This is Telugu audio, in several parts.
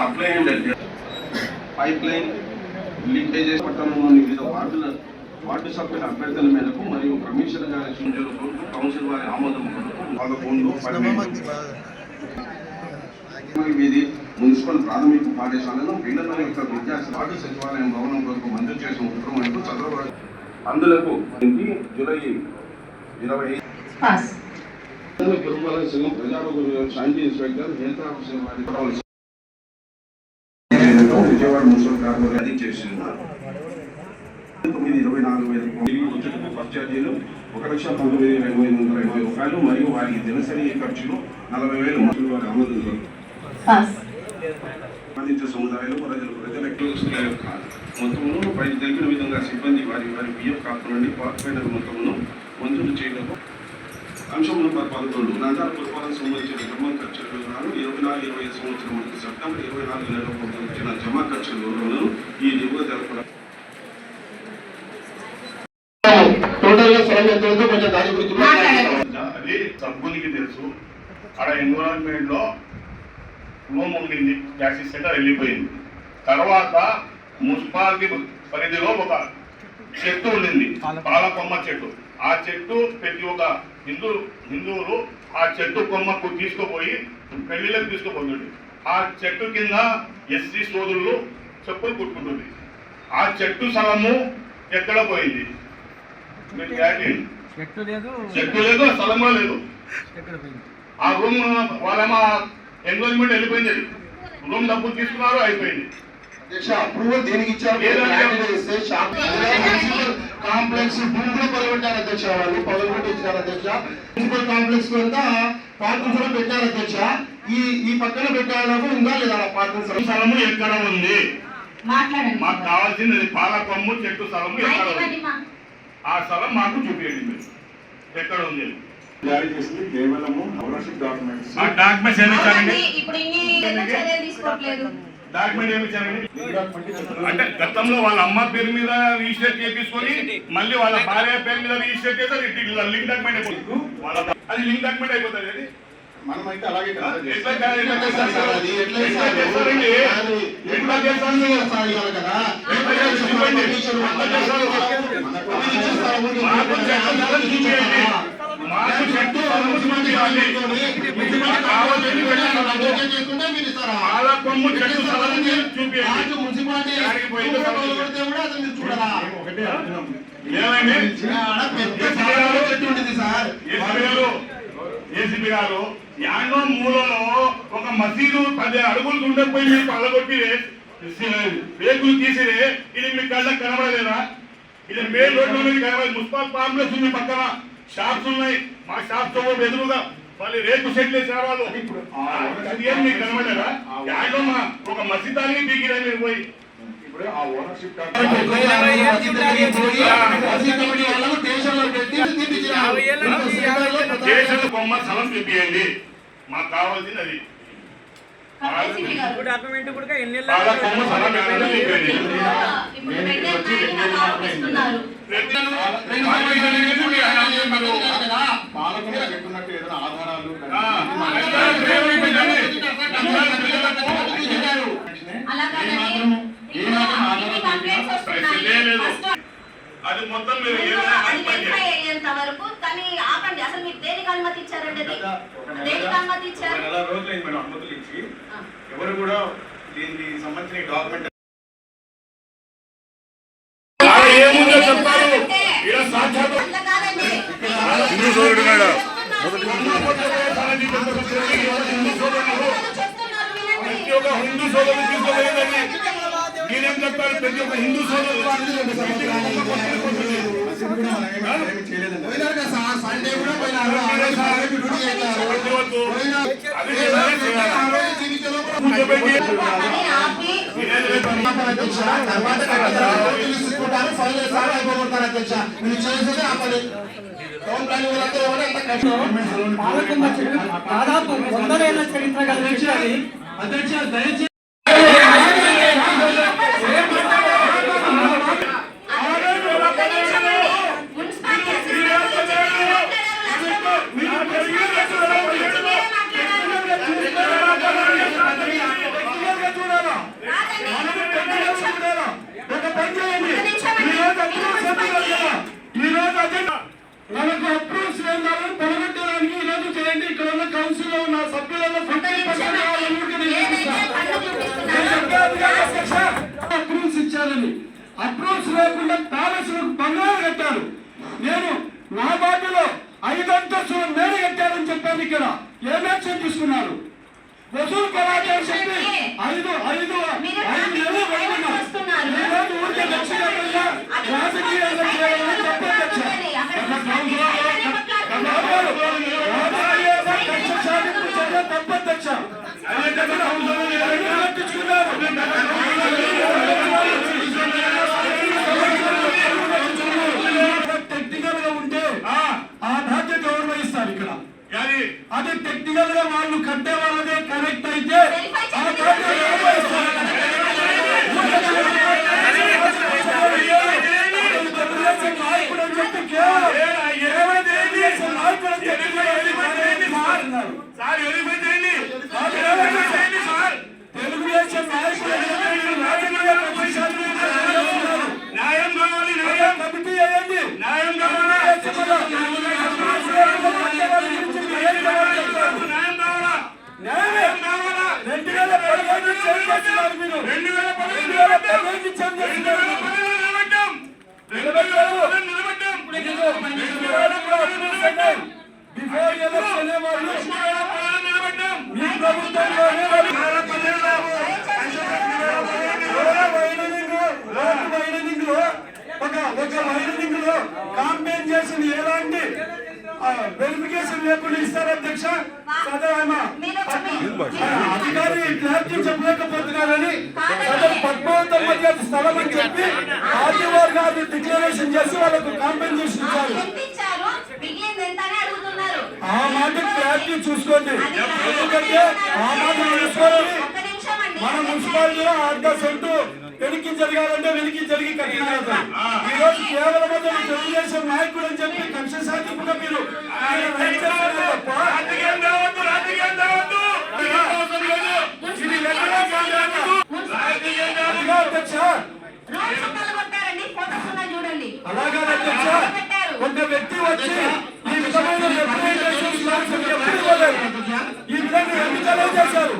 Supply and pipe line leakages పట్టణంలోని వివిధ వార్డుల వార్డు సభ్యుల అభ్యర్థుల మేరకు మరియు కమిషనర్ గారి సూచనల కొరకు కౌన్సిల్ వారి ఆమోదం కొరకు వీధి మున్సిపల్ ప్రాథమిక పాఠశాలను పిల్లల యొక్క విద్యార్థి వార్డు సచివాలయం భవనం కొరకు మంజూరు చేసిన ఉత్తర్వులకు చదవబడి అందులకు జూలై ఇరవై గురుమల సంఘం ప్రజారోగ్య శాంతి ఇన్స్పెక్టర్ హెల్త్ ఆఫీసర్ వారి విజయవాడ మున్సిపల్ కార్పొరేషన్ అది చేస్తున్నారు తొమ్మిది ఇరవై నాలుగు వేల బస్ ఛార్జీలు ఒక లక్ష పంతొమ్మిది వేల ఎనభై ఐదు వందల ఎనభై రూపాయలు మరియు వారి దినసరి ఖర్చులు నలభై వేల ముసలి వారి ఆమోదం పాస్ సంబంధించిన సముదాయాలు ప్రజలు ప్రజలకు మొత్తమును పై తెలిపిన విధంగా సిబ్బంది వారి వారి ఖాతా నుండి కార్పొరేటర్ మొత్తమును మంజూరు చేయడం అంశం నెంబర్ పదకొండు నగర పురపాలన సంబంధించిన జమా ఖర్చుల వివరాలు ఇరవై నాలుగు ఇరవై ఐదు సంవత్సరం వరకు సెప్టెంబర్ ఇరవై నాలుగు నెలలో పొందించిన జమా ఖర్చుల వివరాలను ఈ కూడా మాట్లాడండి. అది సబ్బునికి తెలుసు. ఆడ ఎన్విరాన్మెంట్లో రూమ్ ఉండింది. ట్యాక్సీ సెంటర్ వెళ్ళిపోయింది. తర్వాత మున్సిపాలిటీ పరిధిలో ఒక చెట్టు ఉండింది. పాలకొమ్మ చెట్టు. ఆ చెట్టు ప్రతి ఒక్క హిందూ హిందువులు ఆ చెట్టు కొమ్మకు తీసుకుపోయి పెళ్ళిళ్ళకి తీసుకుపోతుంది ఆ చెట్టు కింద ఎస్సీ సోదరులు చెప్పులు కుట్టుకుంటుంది ఆ చెట్టు స్థలము ఎక్కడ పోయింది? చెట్టు లేదు. చెట్టు లేదు స్థలం కూడా లేదు. ఆ రూమ్ వాళ్ళ ఎన్రోల్మెంట్ వెళ్ళిపోయింది. అది. రూమ్ డబ్బులు తీసుకున్నారు అయిపోయింది. అధ్యక్ష అప్రూవల్ దేనికి ఇచ్చారు? కాంప్లెక్స్ భూమిలో పగలగొట్టారు అధ్యక్ష వాళ్ళు పగలగొట్టి ఇచ్చారు అధ్యక్ష. మున్సిపల్ కాంప్లెక్స్ వద్ద పార్కింగ్ స్థలం పెట్టారు అధ్యక్ష. ఈ ఈ పక్కన పెట్టాలకు ఉందా లేదా పార్కింగ్ స్థలం స్థలము ఎక్కడ ఉంది? మాట్లాడండి. మాకు కావాల్సింది పాలకొమ్ము చెట్టు స్థలము ఎక్కడ ఉంది? అయిపోయింది మా. ఆ స్థలం మాకు చూపించండి మీరు. ఎక్కడ ఉంది? జారీ చేసింది కేవలము ఓనర్షిప్ డాక్యుమెంట్స్ ఆ డాక్యుమెంట్స్ ఏమి ఇప్పుడు ఇన్ని ఎందుకు చర్యలు తీసుకోవట్లేదు. డాక్యుమెంట్ ఏమి ఇచ్చారండి? అంటే గతంలో వాళ్ళ అమ్మ పేరు మీద రిజిస్టర్ చేపించుకొని మళ్ళీ వాళ్ళ భార్య పేరు మీద రిజిస్టర్ చేస్తే లింక్ డాక్యుమెంట్ అయిపోతుంది. వాళ్ళ- అది లింక్ డాక్యుమెంట్ అయిపోతుంది అది మనమైతే అలాగే చేస్తారు చేస్తారు? చేస్తారు? కదా. కొమ్ము చెట్టు. మున్సిపాలిటీ కూడా అది మీరు చూడరా? ఒకటే అర్థం ఏమైంది? ఆడ పెద్ద స్థలంలో చెట్టు ఉంటుంది సార్. ఏసీబీ గారు? ఏసీబీ గారు యానో మూలలో ఒక మసీదు పది అడుగులు ఉండకపోయి మీరు పళ్ళగొట్టి రేకులు తీసిరే. ఇది మీ కళ్ళకి కనబడలేదా? ఇది మెయిన్ రోడ్డు కనబడదు మున్సిపల్ కాంప్లెక్స్ ఉంది పక్కన. షాప్స్ ఉన్నాయి మా షాప్స్తో ఎదురుగా మళ్ళీ రేకు సెట్లు వేసిన వాళ్ళు అది ఏం మీకు మా ఒక మసీదానికి బీగిరా మీరు పోయి. ఇప్పుడు ఆ ఓనర్షిప్ దేశంలో బొమ్మ స్థలం చూపించండి మాకు కావాల్సింది అది. ఏసీపీ గారు. డాక్యుమెంట్ కూడా ఎన్ని కొమ్మ స్థలం ఎక్కడ చూపించండి ఇప్పుడు పెట్టే నాయకులు ఆరోపిస్తున్నారు. పాలకులు చెప్తున్నట్టు ఏదైనా ఆధారాలు అలా కాదండి. ఏ ఇప్పుడు మాత్రం అన్ని ఆధారాలు కంప్లైంట్స్ వస్తున్నాయి. ప్రశ్నే లేదు. ఫస్ట్ అది మొత్తం మీరు ముందు ఏదైనా అది పని వెరిఫై చేయండి. అయ్యేంత వరకు కానీ ఆపండి అసలు మీకు దేనికి ఇచ్చారు? నెల రోజులైంది మేడం అనుమతులు ఇచ్చి. ఎవరు కూడా దీనికి సంబంధించిన డాక్యుమెంట్. హిందూ సోదరుడు. ప్రతి ఒక్క హిందూ సోదరుడు ప్రతి ఒక్క హిందూ సోదరుడు చేయలేదండి సండే కూడా పోయినారు. అది తర్వాత తీసుకుంటారు, ఫైల్ అయిపోగొడతారు అధ్యక్ష. మీరు ఆ పని. దాదాపు చరిత్ర అధ్యక్ష, దయచేసి ఒక్క నిమిషం అండి. చేశారని అప్రూవ్స్ లేకుండా ప్యాలెస్లకు బంగారు కట్టారు నేను నా బాటలో ఐదు అంతస్తుల మేడ కట్టారని చెప్పాను ఇక్కడ ఏం యాక్షన్ తీసుకున్నారు వసూలు కొలాటే అని చెప్పి ఐదు ఐదు ఐదు నెలలు పడుతున్నా ఈ రోజు ఊరికే లక్ష్యంగా రాజకీయాలు చేయాలని చెప్పొచ్చు రాజకీయాల్లో కక్ష సాధింపు చర్య తప్పొద్దచ్చ టెక్నికల్గా ఉంటే ఆ బాధ్యత ఎవరు వహిస్తారు ఇక్కడ అది టెక్నికల్గా వాళ్ళు కట్టే వాళ్ళదే కరెక్ట్ అయితే ఆ బాధ్యత ఎవరు వహిస్తారు తెలుగుదేశం నాయకుడు అని చెప్పి కేవలం కేవలం తెలుగుదేశం నాయకుడు అని చెప్పి మాట్లాడుతున్నారు. సార్ వెరిఫై చేయండి వాళ్ళు ఏమైనా చేయండి సార్. తెలుగుదేశం నాయకుడు అని చెప్పి రాజకీయ ప్రతిశాతం చేస్తున్నారు. న్యాయం కావాలి అయ్యా, న్యాయం కమిటీ వేయండి. న్యాయం కావాలా దేశంలో ఏం కావాలో చెప్తారు. న్యాయం కావాలా న్యాయమే. కావాలా రెండు వేల పదిహేను నుంచి ఏం చేస్తున్నారు మీరు? రెండు వేల పదిహేను రెండు వేల పదిహేను నుంచి ఏం చేస్తున్నారు? నిలబెట్టాం నిలబెట్టారు. నిలబెట్టాం ఇదిగో, రెండు వేల పదిహేను ఉన్నాయి. బిఫోర్ ఎలక్షన్ వాళ్ళు నిలబెట్టాం మీ ప్రభుత్వంలోనే వాళ్ళు రోడ్డు వైడనింగ్ రోడ్డు వైడనింగ్లో ఒక ఒక వైడనింగ్లో కాంపెయిన్ చేసిన ఎలాంటి వెరిఫికేషన్ లేకుండా ఇస్తారు అధ్యక్ష? అధికారి క్లారిటీ చెప్పలేకపోతున్నారని సదరు పద్మావతం మర్యాద స్థలం అని చెప్పి ఆర్టీఓర్ గారు డిక్లరేషన్ చేసి వాళ్ళకు కాంపెన్సేషన్ ఇచ్చారు. ఆ మాట క్లారిటీ చూసుకోండి. ఎందుకంటే ఆ మాట అండి. మన మున్సిపాలిటీలో అర్ధ సెంటు వెనక్కి జరగాలంటే వెనక్కి జరిగి కట్టినారు. ఈ రోజు కేవలం తెలుగుదేశం నాయకుడు అని చెప్పి కక్ష సాధింపుగా మీరు ఒక వ్యక్తి వచ్చి ఈ విధమైన విధంగా ఎన్నికలే చేశారు?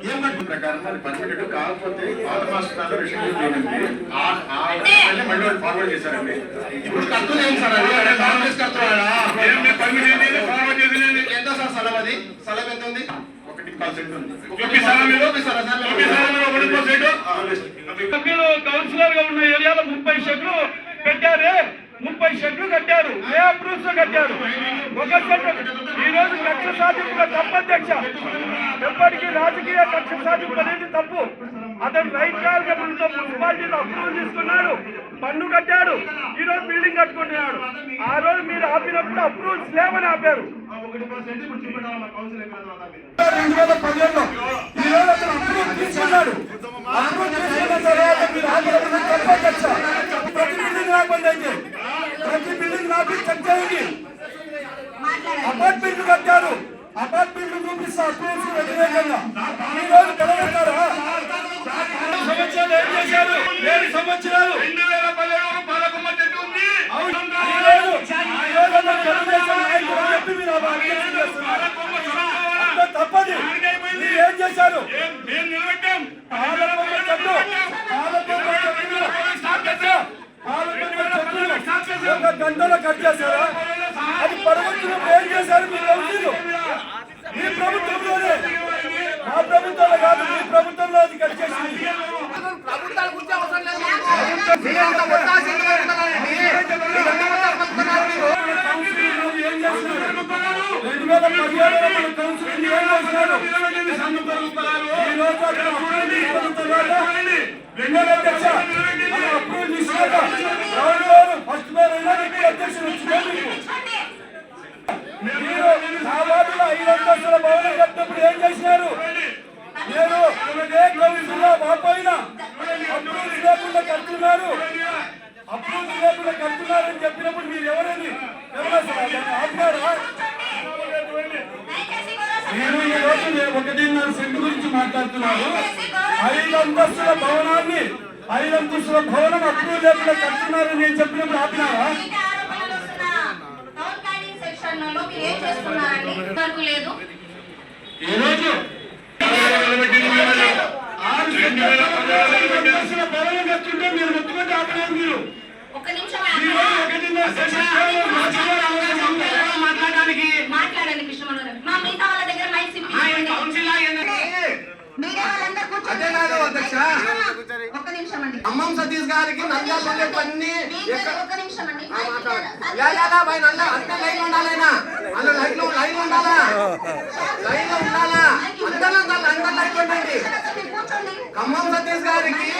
ప్రకారం అది పర్మిటెడ్ కాకపోతే పాత మాస్టర్ రిషెడ్యూల్ చేయండి. ఆ ఆ విధంగానే మళ్ళీ వాళ్ళు ఫార్వర్డ్ చేశారండి. ఇప్పుడు కత్తులు ఏం సార్ అది? అంటే కాంగ్రెస్ కత్తులు ఏం మీ పర్మిట్ ఏంటి ఫార్వర్డ్ చేసింది ఎంత సార్ స్థలం అది? స్థలం ఎంత ఉంది? ఒకటి పర్సెంట్ ఉంది. కౌన్సిలర్గా ఉన్న ఏరియాలో ముప్పై షెడ్లు పెట్టారే. ముప్పై షెడ్లు కట్టారు. ఏ అప్రూవ్స్ కట్టారు. ఒక షెడ్ ఈ రోజు కక్ష సాధింపుగా తప్పధ్యక్ష ఎప్పటికీ రాజకీయ కక్ష సాధింపు అనేది తప్పు. అతను రైట్ కాల్గబుల్తో మున్సిపాలిటీలో అప్రూవల్ తీసుకున్నాడు. పన్ను కట్టాడు. ఈ రోజు బిల్డింగ్ కట్టుకుంటున్నాడు. ఆ రోజు మీరు ఆపినప్పుడు అప్రూవల్స్ లేవని ఆపారు. రెండు వేల పదిహేడులో ఈ రోజు అతను అప్రూవల్ తీసుకున్నాడు. అప్రూవల్ తీసుకున్న తర్వాత మీరు తప్పధ్యక్ష ప్రతి బిల్డింగ్ రాపి చెక్ చేయండి. అపార్ట్మెంట్లు కట్టారు. అపార్ట్మెంట్లు చూపిస్తే అప్రూవల్స్ వ్యతిరేకంగా ఈ రోజు కలగట్టారా సంవత్సరాలు ఏం చేశారు ఏడు సంవత్సరాలు రెండు వేల పదిహేడు చెట్టు ఉంది అవును. ఈ రోజు ఈ రోజు అతను తెలుగుదేశం నాయకుడు అని చెప్పి మీరు ఆ అభ్యర్థన చేస్తున్నారు. పాలకొమ్మ స్థలం కావాలా? అంతా తప్పది మీరు ఏం చేశారు ఏం మేము నిలబెట్టాం పాలకొమ్మ చెట్టు పాలకొమ్మ చెట్టును పాలకొమ్మ చెట్టును ఒక గంటలో కట్ చేశారా? అది పడవచ్చు ఏం చేశారు మీరు ఎవరు మీ ప్రభుత్వంలోనే మా ప్రభుత్వంలో కాదు మీ ప్రభుత్వంలో అది కట్ చేసింది ప్రభుత్వాల గురించి అవసరం లేదు మాకు. మీరంతా ఒత్తాసు ఎందుకు పెడుతున్నారండి? మీరంతా ఒత్తాసు పెడుతున్నారు మీరు. ఏం చేస్తున్నారు రెండు వేల పదిహేడులో మన కౌన్సిలింగ్ ఏం చేస్తున్నారు ఈ రోజు అక్కడ అప్రూవల్ తీసుకున్న తర్వాత రెండో అధ్యక్ష మన అప్రూవల్ తీసుకున్నాక ఎవరు ఫస్ట్ మేర్ అయినా ఇప్పుడు అధ్యక్షులు వచ్చినారు మీకు మీరు నా వార్డులో ఐదు అంతస్తుల భవనం కట్టినప్పుడు ఏం చేసినారు నేను ఏ కౌన్సిల్లో మా పైన అప్రూవల్ లేకుండా కడుతున్నారు అప్రూవల్ లేకుండా కడుతున్నారని చెప్పినప్పుడు మీరు ఎవరని ఎవరైనా దాన్ని ఆపినారా దయచేసి గౌరవ మీరు ఈ రోజు నేను ఒకటిన్నర సెంట్ గురించి మాట్లాడుతున్నారు ఐదు అంతస్తుల భవనాన్ని ఐదు అంతస్తుల భవనం అప్రూవల్ లేకుండా కడుతున్నారని నేను చెప్పినప్పుడు ఆపినారా మీరు ముట్టుకుంటే ఆపలేదు మీరు ఒక్క నిమిషం ఒకటిన్నర సెషన్ కేవలం రాజకీయాలు అవసరం లేదు. మాట్లాడడానికి మాట్లాడండి కృష్ణమోహన్ గారు మా మిగతా వాళ్ళ దగ్గర మైక్ ఆయన సిప్పి కౌన్సిల్ అయ్యింది మీడియా వాళ్ళందరూ కూర్చోండి. అదే కాదు అధ్యక్ష. ఖమ్మం సతీష్ గారికి నంద్యాల ఉండే పని అంతే లైన్ ఉండాలైనా అన్న లైన్లో లైన్ ఉండాలా లైన్లో ఉండాలా? అందరూ అందరూ లైన్ ఉండండి ఖమ్మం సతీష్ గారికి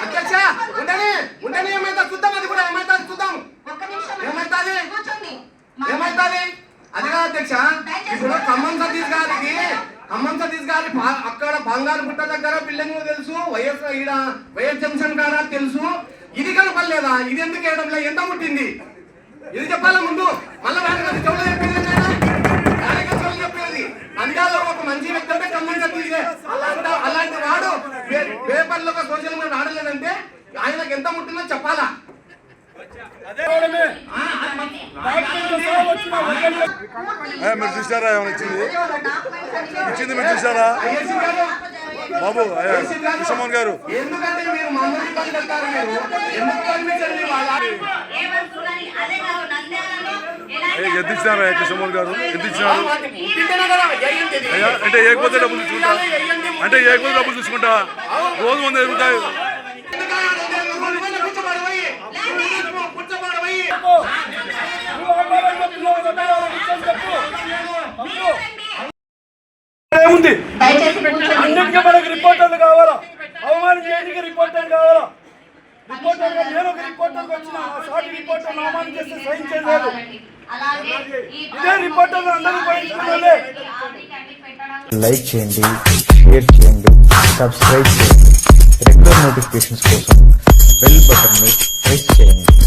అధ్యక్ష ఉండని ఉండని ఏమైతే చూద్దాం అది కూడా ఏమైతే చూద్దాం ఒక్క నిమిషం అండి. ఏమైతాది? కూర్చోండి ఏమైతుంది అది కాదు అధ్యక్ష ఇప్పుడు ఖమ్మం సతీష్ గారికి ఖమ్మం సతీష్ గారి బా- అక్కడ బంగారు పుట్ట దగ్గర బిల్డింగ్ తెలుసు వైఎస్ ఈడ వైఎస్ జంక్షన్ కాడ తెలుసు. ఇది కనపడలేదా? ఇది ఎందుకు వేయడం లేదు ఎంత ముట్టింది? ఇది చెప్పాలా ముందు? మళ్ళీ చెవులు చెప్పేది చెవులు చెప్పేది. నంద్యాలలో ఒక మంచి వ్యక్తి అంటే అలాంటి అలాంటి వాడు పేపర్లో సోషల్ మీడియా రావట్లేదంటే ఆయనకు ఎంత ముట్టిందో చెప్పాలా? మీరు చూసారా ఏమైనా ఇచ్చింది? ఇచ్చింది మీరు చూసారా బాబు ఏ, కృష్ణమోహన్ గారు. ఎందుకంటే మీరు మమ్మల్ని ఇబ్బంది పెడతారు మీరు? ఎందుకు పంపించండి కృష్ణమోహన్ గారు. అయ్యా అంటే ఏకపోతే డబ్బులు తీసుకుంటా? అంటే ఏకపోతే డబ్బులు తీసుకుంటా? రోజు వంద ఎదుగుతాయి ఎందుకంటే రెండు వేలు కూర్చోబడబోయి. రెండు వేలు కూర్చోబడబోయి. నువ్వు ఆపాలని చెప్తున్నావు కదా, వాళ్ళకి ఇచ్చేసి చెప్పు. తమ్ముడు, ఏముంది దయచేసి కూర్చోండి అన్నిటికీ మనకి రిపోర్టర్లు కావాలా అవమానం చేయడానికి రిపోర్టర్ కావాలా రిపోర్టర్గా నేను ఒక రిపోర్టర్ సాటి రిపోర్టర్ అవమానం చేస్తే సైన్ చేయలేదు. అలాగే ఈ ఇదే రిపోర్టర్లు అందరూ బయటకు లైక్ చేయండి షేర్ చేయండి సబ్స్క్రైబ్ చేయండి. రెగ్యులర్ నోటిఫికేషన్స్ కోసం బెల్ బటన్ని ప్రెస్ చేయండి.